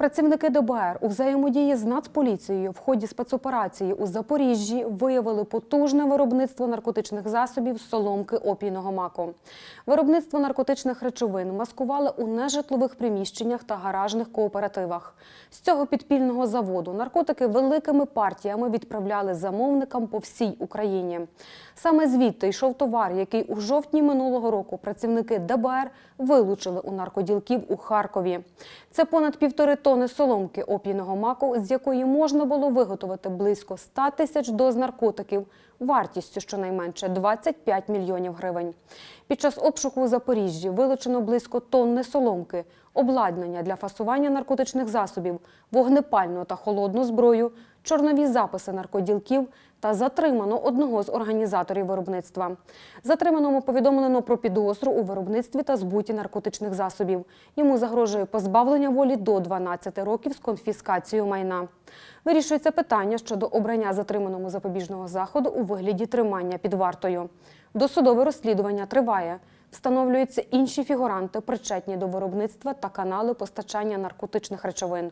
Працівники ДБР у взаємодії з Нацполіцією в ході спецоперації у Запоріжжі виявили потужне виробництво наркотичних засобів соломки опійного маку. Виробництво наркотичних речовин маскували у нежитлових приміщеннях та гаражних кооперативах. З цього підпільного заводу наркотики великими партіями відправляли замовникам по всій Україні. Саме звідти йшов товар, який у жовтні минулого року працівники ДБР вилучили у наркоділків у Харкові. Це понад півтори тони соломки опійного маку, з якої можна було виготовити близько 100 тисяч доз наркотиків вартістю щонайменше 25 мільйонів гривень. Під час обшуку у Запоріжжі вилучено близько тонни соломки, обладнання для фасування наркотичних засобів, вогнепальну та холодну зброю, чорнові записи наркоділків та затримано одного з організаторів виробництва. Затриманому повідомлено про підозру у виробництві та збуті наркотичних засобів. Йому загрожує позбавлення волі до 12 років з конфіскацією майна. Вирішується питання щодо обрання затриманому запобіжного заходу у вигляді тримання під вартою. Досудове розслідування триває. Встановлюються інші фігуранти, причетні до виробництва та канали постачання наркотичних речовин.